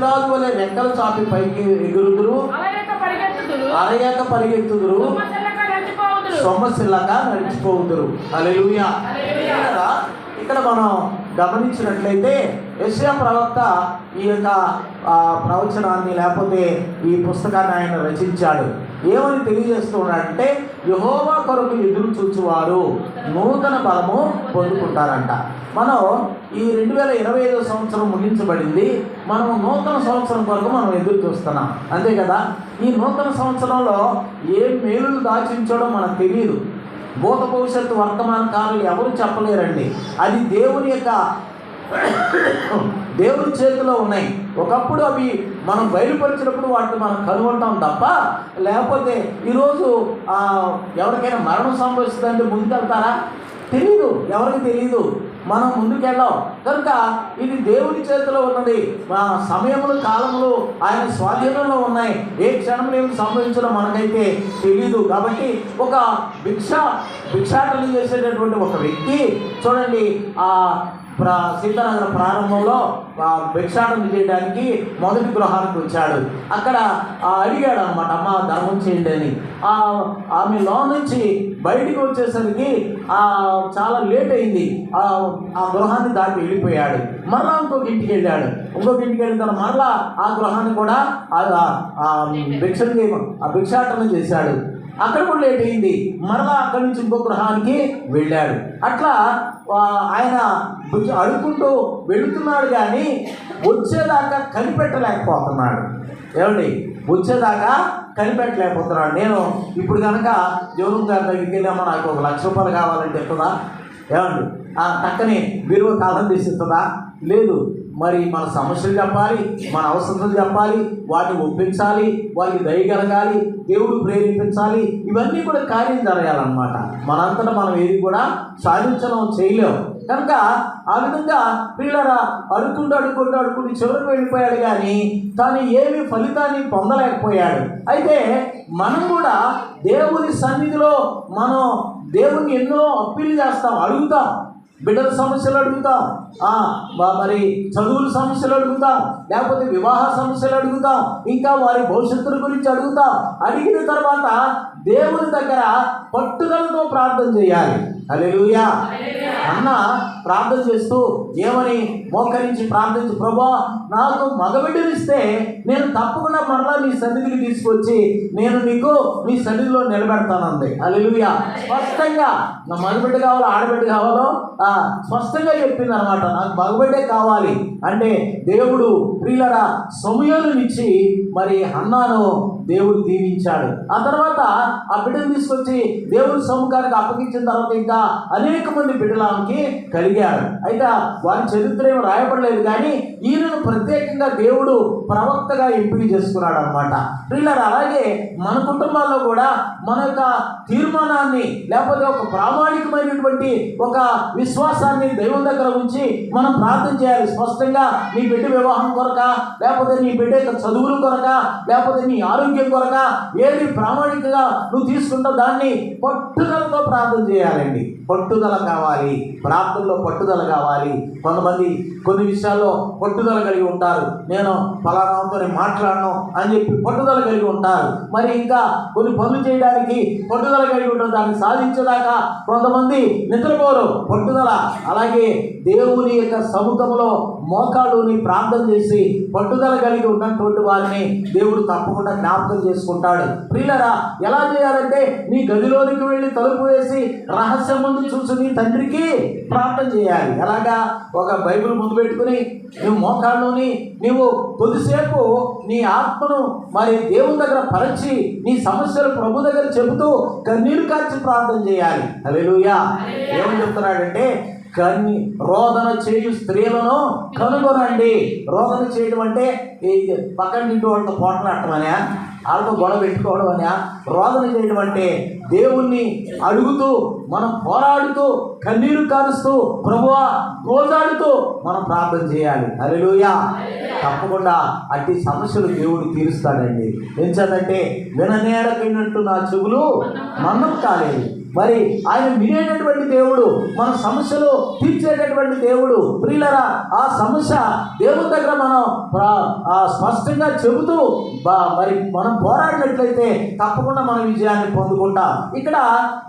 పక్షిరాజు వలె రెక్కలు చాపి పైకి ఎగురుదురు. అరయక పరిగెత్తుదురు. సొమ్మసిల్లగా నడిచిపోవుదురు. అలెలుయా ఇక్కడ మనం గమనించినట్లయితే యశ్యా ప్రవక్త ఈ యొక్క ప్రవచనాన్ని లేకపోతే ఈ పుస్తకాన్ని ఆయన రచించాడు. ఏమని తెలియజేస్తున్నాడంటే యహోవా కొరకు ఎదురు చూచువారు నూతన బలము పొందుకుంటారంట. మనం ఈ రెండు వేల ఇరవై ఐదో సంవత్సరం ముగించబడింది. మనం నూతన సంవత్సరం కొరకు మనం ఎదురు చూస్తున్నాం. అంతే కదా? ఈ నూతన సంవత్సరంలో ఏ మేలులు దాచించడో మనకు తెలియదు. భూత భవిష్యత్తు వర్తమాన కాలం ఎవరు చెప్పలేరండి. అది దేవుని యొక్క దేవుని చేతిలో ఉన్నాయి. ఒకప్పుడు అవి మనం బయలుపరిచినప్పుడు వాటిని మనం కనుగొంటాం తప్ప లేకపోతే ఈరోజు ఎవరికైనా మరణం సంభవిస్తుందంటే ముందుకెళ్తారా తెలియదు ఎవరికి తెలియదు మనం ముందుకెళ్ళాం. కనుక ఇది దేవుని చేతిలో ఉన్నది. ఆ సమయములు కాలములు ఆయన స్వాధీనంలో ఉన్నాయి. ఏ క్షణంలో ఏమి సంభవించడం మనకైతే తెలియదు కాబట్టి ఒక భిక్ష భిక్షాటన చేసేటటువంటి ఒక వ్యక్తి చూడండి ఆ ప్రా సీతానగర ప్రారంభంలో భిక్షాటం చేయడానికి మొదటి గృహానికి వచ్చాడు. అక్కడ అడిగాడు అనమాట అమ్మ ధర్మం చేయండి అని. ఆమె లో నుంచి బయటికి వచ్చేసరికి చాలా లేట్ అయింది. ఆ గృహాన్ని దాటి వెళ్ళిపోయాడు. మరలా ఇంకొక ఇంటికి వెళ్ళాడు. ఇంకొక ఇంటికి వెళ్ళిన తర్వాత మరలా ఆ గృహాన్ని కూడా ఆ- ఆ ఆ భిక్షాటన చేశాడు. అక్కడ కూడా లేట్ అయింది. మరలా అక్కడి నుంచి ఇంకో గృహానికి వెళ్ళాడు. అట్లా ఆయన భిక్ష అడుక్కుంటూ వెళుతున్నాడు కానీ వచ్చేదాకా కనిపెట్టలేకపోతున్నాడు. ఏమండి? వచ్చేదాకా కనిపెట్టలేకపోతున్నాడు. నేను ఇప్పుడు కనుక జోనం గారి దగ్గరికి వెళ్ళామో నాకు ఒక లక్ష రూపాయలు కావాలంటే ఇస్తుందా ఏమండి? ఆ పక్కనే విలువ కాలం తీసిస్తుందా లేదు. మరి మన సమస్యలు చెప్పాలి మన అవసరాలు చెప్పాలి వాటిని ఒప్పించాలి వారికి దయగలగాలి దేవుడు ప్రేరేపించాలి ఇవన్నీ కూడా కార్యం జరగాలన్నమాట. మనంతటా మనం ఏది కూడా సాధించడం చేయలేం. కనుక ఆ విధంగా పిల్లరా అడుక్కుంటూ అడుక్కుంటూ అడుక్కుంటూ చివరికి వెళ్ళిపోయాడు కానీ తాను ఏమి ఫలితాన్ని పొందలేకపోయాడు. అయితే మనం కూడా దేవుని సన్నిధిలో మనం దేవుని ఎన్నో అప్పీలు చేస్తాం అడుగుతాం. బిడ్డల సమస్యలు అడుగుతా. మరి చదువుల సమస్యలు అడుగుతా. లేకపోతే వివాహ సమస్యలు అడుగుతాం. ఇంకా వారి భవిష్యత్తుల గురించి అడుగుతా. అడిగిన తర్వాత దేవుని దగ్గర పట్టుదలతో ప్రార్థన చేయాలి. హల్లెలూయా. అన్న ప్రార్థన చేస్తూ దేవుని మోకరించి ప్రార్థించి ప్రభా నాకు మగబిడ్డనిస్తే నేను తప్పకుండా మరలా నీ సన్నిధికి తీసుకొచ్చి నేను నీకు నీ సన్నిధిలో నిలబెడతానంది. అలెలుయా స్పష్టంగా నా మగబిడ్డ కావాలో ఆడబిడ్డ కావాలో? స్పష్టంగా చెప్పింది అనమాట నాకు మగబిడ్డే కావాలి. అంటే దేవుడు ప్రియులరా సమయాలనిచ్చి మరి అన్నాను దేవుడు దీవించాడు. ఆ తర్వాత ఆ బిడ్డను తీసుకొచ్చి దేవుడి సముఖానికి అప్పగించిన తర్వాత ఇంకా అనేక మంది బిడ్డలు ఆమెకి కలిగారు. అయితే వారి చరిత్ర ఏమి రాయబడలేదు కానీ ఈయనను ప్రత్యేకంగా దేవుడు ప్రవక్తగా ఎంపిక చేసుకున్నాడు అనమాట పిల్లలు అలాగే మన కుటుంబాల్లో కూడా మన యొక్క తీర్మానాన్ని లేకపోతే ఒక ప్రామాణికమైనటువంటి ఒక విశ్వాసాన్ని దైవం దగ్గర ఉంచి మనం ప్రార్థన చేయాలి. స్పష్టంగా నీ బిడ్డ వివాహం కొరక లేకపోతే నీ బిడ్డ యొక్క చదువుల కొరక లేకపోతే నీ ఆరోగ్యం కొరక ఏది ప్రామాణికంగా నువ్వు తీసుకుంటావు దాన్ని పట్టుదలతో ప్రార్థన చేయాలండి. పట్టుదల కావాలి. ప్రార్థనలో పట్టుదల కావాలి. కొంతమంది కొన్ని విషయాల్లో పట్టుదల కలిగి ఉంటారు. నేను ఫలానాతో నేను మాట్లాడను అని చెప్పి పట్టుదల కలిగి ఉంటారు. మరి ఇంకా కొన్ని పనులు చేయడానికి పట్టుదల కలిగి ఉంటారు. దాన్ని సాధించేదాకా కొంతమంది నిద్రపోరు. పట్టుదల. అలాగే దేవుని యొక్క సముఖంలో మోకాళ్ళుని ప్రార్థన చేసి పట్టుదల కలిగి ఉన్నటువంటి వారిని దేవుడు తప్పకుండా జ్ఞాపకం చేసుకుంటాడు. ప్రియులరా ఎలా చేయాలంటే నీ గదిలోనికి వెళ్ళి తలుపు వేసి రహస్యం ముందు చూసి నీ తండ్రికి ప్రార్థన చేయాలి. ఎలాగా ఒక బైబిల్ ముందు పెట్టుకుని నువ్వు మోకాళ్ళలోని నీవు కొద్దిసేపు నీ ఆత్మను మరి దేవుని దగ్గర పరచి నీ సమస్యలు ప్రభు దగ్గర చెబుతూ కన్నీరు కార్చి ప్రార్థన చేయాలి. హల్లెలూయా. ఏమని చెప్తున్నాడంటే కన్ని రోదన చేయు స్త్రీలను కనుగొనండి. రోదన చేయడం అంటే పక్కన ఇంటి వాళ్ళతో పోట్లాడటమనే వాళ్ళతో గొడవ పెట్టుకోవడం అనే రోదన చేయడం అంటే దేవుణ్ణి అడుగుతూ మనం పోరాడుతూ కన్నీరు కారుస్తూ ప్రభువా గోజాడుతూ మనం ప్రార్థన చేయాలి. హల్లెలూయా. తప్పకుండా అట్టి సమస్యలు దేవుడు తీరుస్తాడండి. ఎంచేతంటే విననేరకినట్టు నా చెవులు మన్నం కాలేదు. మరి ఆయన మీరేటటువంటి దేవుడు మన సమస్యలు తీర్చేటటువంటి దేవుడు. ప్రియులరా ఆ సమస్య దేవుని దగ్గర మనం ఆ స్పష్టంగా చెబుతూ బా- మరి మనం పోరాడినట్లయితే తప్పకుండా మనం విజయాన్ని పొందుకుంటాం. ఇక్కడ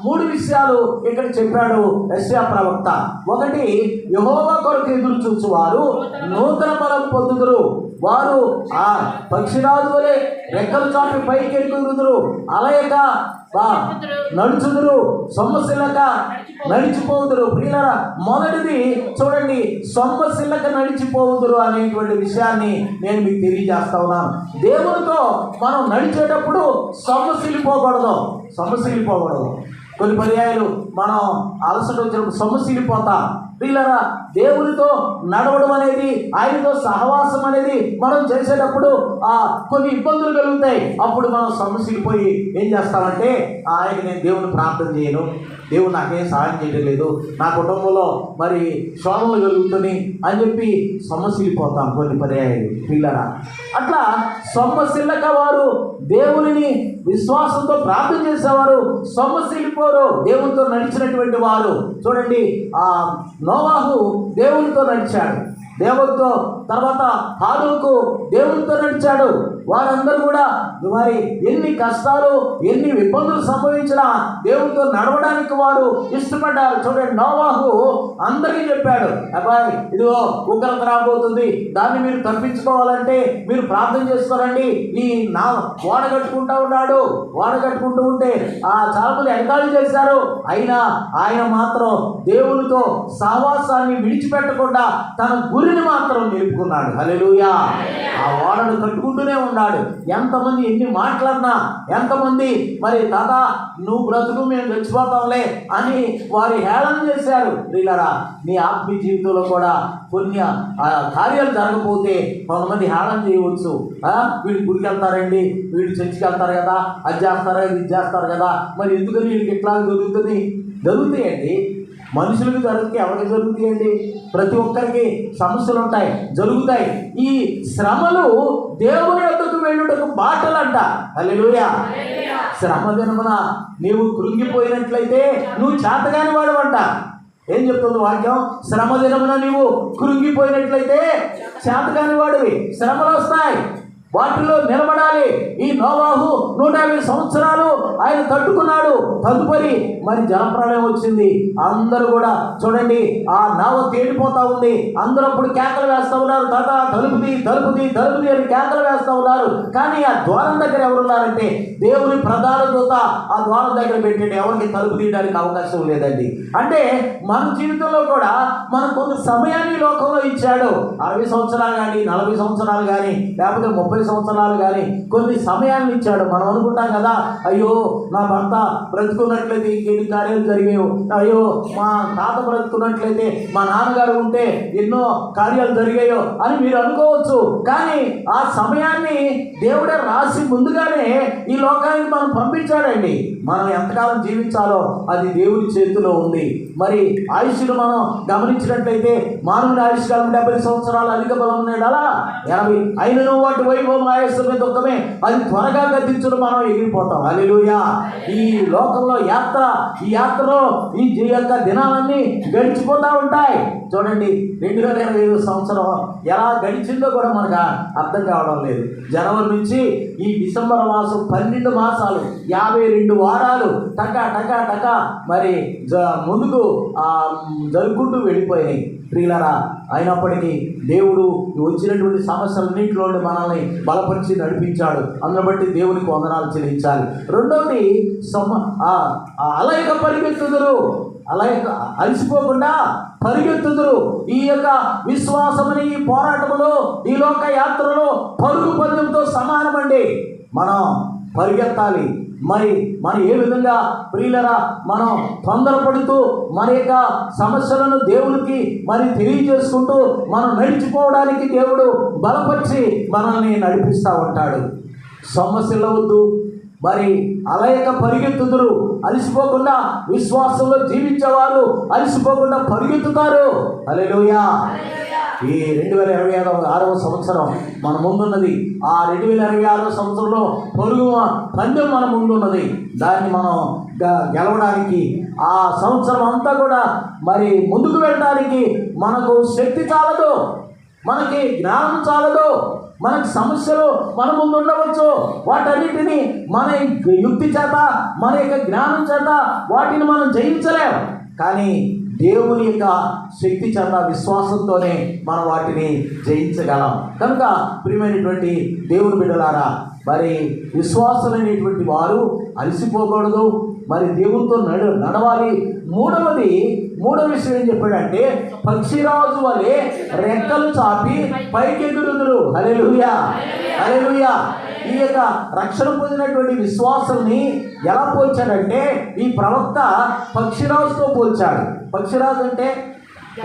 మూడు విషయాలు ఇక్కడ చెప్పాడు యశ్యా ప్రవక్త. ఒకటి యహోవా కొరకు ఎదురు చూచువారు నూతన బలం పొందుదురు. వారు ఆ పక్షిరాజు వలె రెక్కలు చాపి పైకి ఎక్కుదురు అలయక బా- నడుచుదురు సొమ్మశిల్లక నడిచిపోదురు. ప్రియులరా మొదటిది చూడండి సొమ్మశిల్లక నడిచిపోదురు అనేటువంటి విషయాన్ని నేను మీకు తెలియజేస్తా ఉన్నాను. దేవునితో మనం నడిచేటప్పుడు సొమ్మశీలిపోకూడదు సొమ్మశీలిపోకూడదు కొన్ని పర్యాయాలు మనం అలసట వచ్చినప్పుడు సొమ్మశీలిపోతా ప్రియులరా దేవునితో నడవడం అనేది ఆయనతో సహవాసం అనేది మనం చేసేటప్పుడు ఆ కొన్ని ఇబ్బందులు కలుగుతాయి. అప్పుడు మనం సమస్యపోయి ఏం చేస్తామంటే ఆయన నేను దేవుని ప్రార్థన చేయను దేవుడు నాకేం సహాయం చేయడం లేదు నా కుటుంబంలో మరి శోధనలు కలుగుతుంది అని చెప్పి సమస్యలిపోతాం కొన్ని పర్యాయాలు. పిల్లరా అట్లా సొమ్మసిల్లక వారు దేవునిని విశ్వాసంతో ప్రార్థన చేసేవారు సొమ్మసిల్లిపోరు దేవునితో నడిచినటువంటి వారు. చూడండి ఆ నోవాహు దేవునితో నడిచాడు. దేవుడితో తర్వాత హానుకు దేవునితో నడిచాడు. వారందరూ కూడా మరి ఎన్ని కష్టాలు ఎన్ని ఇబ్బందులు సంభవించినా దేవునితో నడవడానికి వారు ఇష్టపడ్డారు. చూడండి నోవాహు అందరికీ చెప్పాడు అబ్బాయి ఇదిగో ఉగ్రత రాబోతుంది. దాన్ని మీరు తప్పించుకోవాలంటే మీరు ప్రార్థన చేసుకోరండి. ఈ నా ఓడ కట్టుకుంటా ఉన్నాడు. ఓడ కట్టుకుంటూ ఉంటే ఆ చాలా ఎంకాలు ఎగతాళి చేశారు. అయినా ఆయన మాత్రం దేవునితో సావాసాన్ని విడిచిపెట్టకుండా తన గురిని మాత్రం నిలుపుకున్నాడు హలెలుయా ఆ ఓడను కట్టుకుంటూనే ఉన్నాడు. ఎంతమంది ఎన్ని మాట్లాడినా ఎంతమంది మరి దాదా నువ్వు బ్రతుకు మేము చచ్చిపోతాంలే అని వారి హేళన చేశారు. ప్రియులరా నీ ఆత్మీయ జీవితంలో కూడా కొన్ని ఆ, కార్యాలు జరగకపోతే కొంతమంది హేళన చేయవచ్చు. వీళ్ళు గుడికి వెళ్తారండి వీళ్ళు చర్చికి వెళ్తారు కదా అది చేస్తారు ఇది చేస్తారు కదా మరి ఎందుకని వీళ్ళకి ఇట్లా జరుగుతుంది? జరుగుతాయండి. మనుషులకు జరుగుతాయి ఎవరికి జరుగుతాయండి? ప్రతి ఒక్కరికి సమస్యలు ఉంటాయి జరుగుతాయి. ఈ శ్రమలు దేవుని యొక్క వెళ్ళుటకు బాటలంట హల్లెలూయా. శ్రమ దినమున నీవు కృంగిపోయినట్లయితే నువ్వు చేతగాని వాడవంట. ఏం చెప్తుంది వాక్యం? శ్రమ దినమున నీవు? కృంగిపోయినట్లయితే చేతగాని వాడివి. శ్రమలు వస్తాయి. వాటిలో నిలబడాలి. ఈ నోవాహు నూట యాభై సంవత్సరాలు ఆయన తట్టుకున్నాడు. తదుపరి మరి జలప్రలయం వచ్చింది. అందరూ కూడా చూడండి ఆ నావ తేలిపోతా ఉంది. అందరూ అప్పుడు కేకలు వేస్తూ ఉన్నారు. తాత తలుపుది తలుపుది తలుపుది అని కేకలు వేస్తూ ఉన్నారు. కానీ ఆ ద్వారం దగ్గర ఎవరున్నారంటే దేవుని ప్రధాన దూత ఆ ద్వారం దగ్గర పెట్టండి. ఎవరికి తలుపు తీయడానికి అవకాశం లేదండి. అంటే మన జీవితంలో కూడా మనకు కొంత సమయాన్ని లోకంలో ఇచ్చాడు. అరవై సంవత్సరాలు కానీ నలభై సంవత్సరాలు కానీ లేకపోతే ముప్పై సంవత్సరాలు కానీ కొన్ని సమయాన్ని ఇచ్చాడు. మనం అనుకుంటాం కదా అయ్యో నా భర్త బ్రతుకున్నట్లయితే ఇంకెన్ని కార్యాలు జరిగేవు? అయ్యో మా తాత బ్రతుకున్నట్లయితే మా నాన్నగారు ఉంటే ఎన్నో కార్యాలు జరిగాయో అని మీరు అనుకోవచ్చు. కానీ ఆ సమయాన్ని దేవుడే రాసి ముందుగానే ఈ లోకానికి మనం పంపించాడండి. మనం ఎంతకాలం జీవించాలో అది దేవుడి చేతిలో ఉంది. మరి ఆయుష్ను మనం గమనించినట్లయితే మానవుని ఆయుష్ కాలం డెబ్బై సంవత్సరాలు అధిక బలం ఉన్నాడు అలా? ఎనభై. అయినను వాటి వైభవం ఆయుష్మే దుఃఖమే అది త్వరగా గతించడం మనం ఎగిరిపోతాం. అలెలుయా ఈ లోకంలో యాత్ర ఈ యాత్రలో ఈ యొక్క దినాలన్నీ గడిచిపోతూ ఉంటాయి. చూడండి రెండు వేల ఇరవై ఐదు సంవత్సరం ఎలా గడిచిందో కూడా మనకు అర్థం కావడం లేదు. జనవరి నుంచి ఈ డిసెంబర్ మాసం పన్నెండు మాసాలు యాభై రెండు వారాలు టకా టకా టకా మరి జ- ముందుకు జరుగుకుంటూ జరుపుకుంటూ వెళ్ళిపోయినాయి. ప్రియులరా అయినప్పటికీ దేవుడు వచ్చినటువంటి సమస్యలన్నింటిలో మనల్ని బలపరిచి నడిపించాడు. అందును బట్టి దేవునికి వందనాలు చెల్లించాలి. రెండవది సమ అలయక పరిగెత్తుదురు. అలయక అలసిపోకుండా పరిగెత్తుదురు. ఈ యొక్క విశ్వాసమని ఈ పోరాటములో ఈ లోక యాత్రలో పరుగు పందెంతో సమానమండి. మనం పరిగెత్తాలి. మరి మనం ఏ విధంగా ప్రియులరా మనం తొందరపడుతూ మన యొక్క సమస్యలను దేవునికి మరి తెలియజేసుకుంటూ మనం నడిచిపోవడానికి దేవుడు బలపరిచి మనల్ని నడిపిస్తూ ఉంటాడు. సమస్యలు వద్దు. మరి అలయక పరిగెత్తుదురు. అలసిపోకుండా విశ్వాసంలో జీవించేవారు అలసిపోకుండా పరిగెత్తుతారు. అలెలుయా ఈ రెండు వేల ఇరవై ఆరవ ఆరవ సంవత్సరం మన ముందున్నది. ఆ రెండు వేల ఇరవై ఆరవ సంవత్సరంలో పొరుగు పందెం మన ముందున్నది. దాన్ని మనం గ- గెలవడానికి ఆ సంవత్సరం అంతా కూడా మరి ముందుకు వెళ్ళడానికి మనకు శక్తి చాలదు. మనకి జ్ఞానం చాలదు. మనకి సమస్యలు మన ముందు ఉండవచ్చు. వాటన్నిటిని మన యుక్తి చేత మన యొక్క జ్ఞానం చేత వాటిని మనం జయించలేం. కానీ దేవుని యొక్క శక్తి చెంద విశ్వాసంతోనే మనం వాటిని జయించగలం. కనుక ప్రియమైనటువంటి దేవుని బిడ్డలారా మరి విశ్వాసమైనటువంటి వారు అలసిపోకూడదు మరి దేవునితో నడు నడవాలి. మూడవది మూడవ విషయం ఏం చెప్పాడంటే పక్షిరాజు వలె రెక్కలు చాపి పైకెగురుదురు హల్లెలూయా. హల్లెలూయా. ఈ యొక్క రక్షణ పొందినటువంటి విశ్వాసుల్ని ఎలా పోల్చాడంటే ఈ ప్రవక్త పక్షిరాజుతో పోల్చాడు. పక్షిరాజు అంటే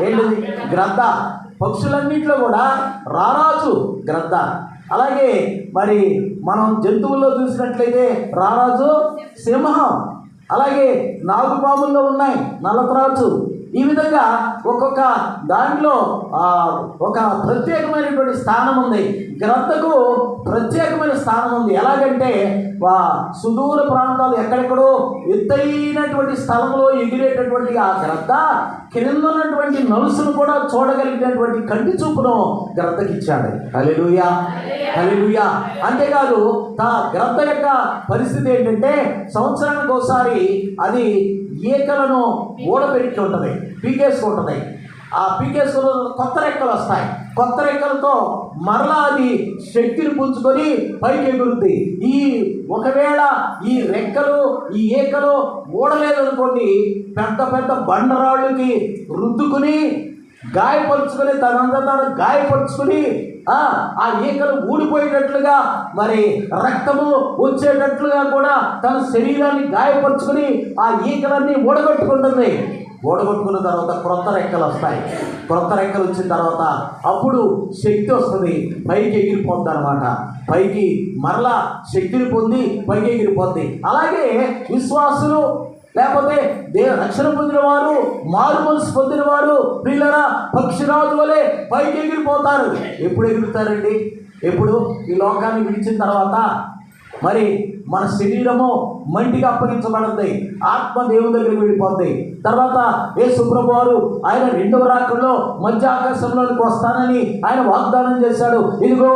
ఏంటిది? గ్రద్ద పక్షులన్నింటిలో కూడా రారాజు గ్రద్ద అలాగే మరి మనం జంతువుల్లో చూసినట్లయితే రారాజు సింహం. అలాగే నాగుపాముల్లో ఉన్నాయి నలపరాజు ఈ విధంగా ఒక్కొక్క దాంట్లో ఒక ప్రత్యేకమైనటువంటి స్థానం ఉంది. గ్రద్దకు ప్రత్యేకమైన స్థానం ఉంది. ఎలాగంటే వా సుదూర ప్రాంతాలు ఎక్కడెక్కడో ఎత్తైనటువంటి స్థలంలో ఎగిరేటటువంటి ఆ గ్రద్ద కింద ఉన్నటువంటి నలుసును కూడా చూడగలిగినటువంటి కంటి చూపును గ్రద్దకిచ్చాడు. హల్లెలూయా హల్లెలూయా. అంతేకాదు తా గ్రద్ద యొక్క పరిస్థితి ఏంటంటే సంవత్సరానికి ఒకసారి అది ఈకలను ఊడబెట్టి ఉంటుంది పీకేసుకుంటుంది ఆ పీకేసుకున్న కొత్త రెక్కలు వస్తాయి. కొత్త రెక్కలతో మరలా అది శక్తిని పుంజుకొని పైకి ఎగురుద్ది ఈ ఒకవేళ ఈ రెక్కలు ఈ ఏకలు ఊడలేదనుకోండి పెద్ద పెద్ద బండరాళ్ళకి రుద్దుకుని గాయపరుచుకొని తనంతా తాను గాయపరుచుకుని ఆ ఆ ఈకలు ఊడిపోయేటట్లుగా మరి రక్తము వచ్చేటట్లుగా కూడా తన శరీరాన్ని గాయపరుచుకుని ఆ ఈకలన్నీ ఊడగొట్టుకుంటుంది. ఊడగొట్టుకున్న తర్వాత క్రొత్త రెక్కలు వస్తాయి. క్రొత్త రెక్కలు వచ్చిన తర్వాత అప్పుడు శక్తి వస్తుంది. పైకి ఎగిరిపోద్ది అనమాట పైకి మరలా శక్తిని పొంది పైకి ఎగిరిపోద్ది. అలాగే విశ్వాసులు లేకపోతే దేవ రక్షణ పొందిన వారు మారు మనసు పొందిన వారు పిల్లరా పక్షిరాజు వలె పైకి ఎగిరిపోతారు. ఎప్పుడు ఎగురుతారండి? ఎప్పుడు? ఈ లోకాన్ని విడిచిన తర్వాత. మరి మన శరీరము మంటికి అప్పగించబడింది. ఆత్మ దేవుని దగ్గరికి వెళ్ళిపోద్ది. తర్వాత ఏ సుప్రభు వారు ఆయన రెండవ రాకంలో మధ్య ఆకాశంలోనికి వస్తానని ఆయన వాగ్దానం చేశాడు. ఇదిగో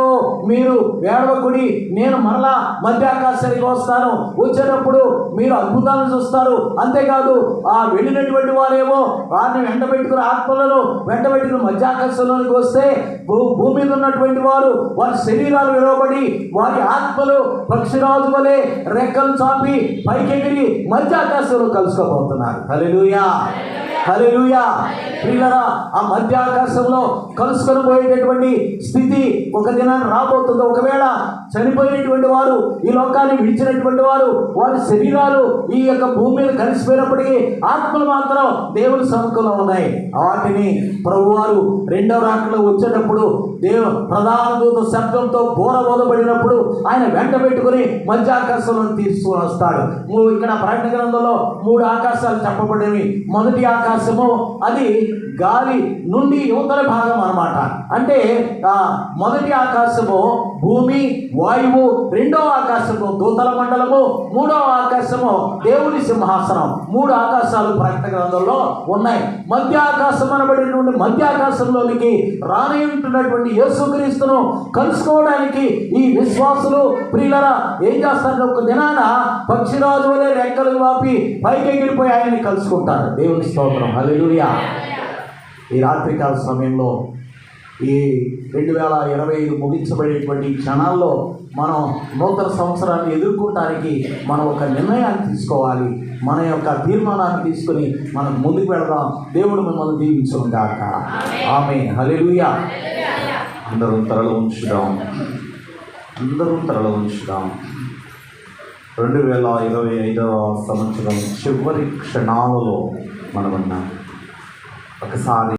మీరు వేడవకుడి నేను మరలా మధ్య ఆకాశానికి వస్తాను. వచ్చేటప్పుడు మీరు అద్భుతాలను చూస్తారు. అంతేకాదు ఆ వెళ్ళినటువంటి వారేమో వారిని వెంట పెట్టుకుని ఆత్మలను వెంట పెట్టుకుని మధ్య ఆకాశంలోనికి వస్తే భూమి మీద ఉన్నటువంటి వారు వారి శరీరాలు విలువబడి వారి ఆత్మలు పక్షిరాజు వలె రెక్కలు చాపి పైకెగిరి మధ్య ఆకాశంలో కలుసుకోబోతున్నారు. హలో హల్లెలూయా. ప్రియులరా ఆ మధ్య ఆకాశంలో కలుసుకొని పోయేటటువంటి స్థితి ఒక దినాన్ని రాబోతుంది. ఒకవేళ చనిపోయినటువంటి వారు ఈ లోకాన్ని విడిచినటువంటి వారు వారి శరీరాలు ఈ యొక్క భూమి మీద కలిసిపోయినప్పటికీ ఆత్మలు మాత్రం దేవుని సముఖంలో ఉన్నాయి. వాటిని ప్రభువారు రెండవ రాకలో వచ్చేటప్పుడు దేవ ప్రధాన దూత శబ్దంతో బోరబోదబడినప్పుడు ఆయన వెంట పెట్టుకుని మధ్య ఆకాశంలో తీసుకుని వస్తాడు ఇక్కడ ప్రకటన గ్రంథంలో మూడు ఆకాశాలు చెప్పబడినవి. మొదటి ఆకాశం ఆకాశము అది గాలి నుండి యువతల భాగం అనమాట అంటే మొదటి ఆకాశము భూమి వాయువు రెండవ ఆకాశము దూతల మండలము మూడవ ఆకాశము దేవుని సింహాసనం. మూడు ఆకాశాలు ప్రకట గ్రంథంలో ఉన్నాయి. మధ్య ఆకాశం అనబడినటువంటి మధ్య ఆకాశంలోనికి రానియుంటున్నటువంటి యేసుక్రీస్తును కలుసుకోవడానికి ఈ విశ్వాసులు ప్రియులరా ఏం చేస్తారు? ఒక దినాన పక్షిరాజు వలె రెక్కలు వాపి పైకి ఎగిరిపోయి ఆయన్ని కలుసుకుంటారు. దేవుని స్తోత్రం. హల్లెలూయా. ఈ రాత్రికాల సమయంలో ఈ రెండు వేల ఇరవై ఐదు ముగించబడేటువంటి క్షణాల్లో మనం నూతన సంవత్సరాన్ని ఎదుర్కోవటానికి మనం ఒక నిర్ణయాన్ని తీసుకోవాలి. మన యొక్క తీర్మానాన్ని తీసుకుని మనం ముందుకు వెళదాం. దేవుడు మిమ్మల్ని దీవించుగాక ఆమె హలెలుయా అందరూ తరలు ఉంచుదాం. అందరూ తరలు ఉంచుదాం. రెండు వేల ఇరవై ఐదవ సంవత్సరం చివరి క్షణాలలో మనమున్నాం ఒకసారి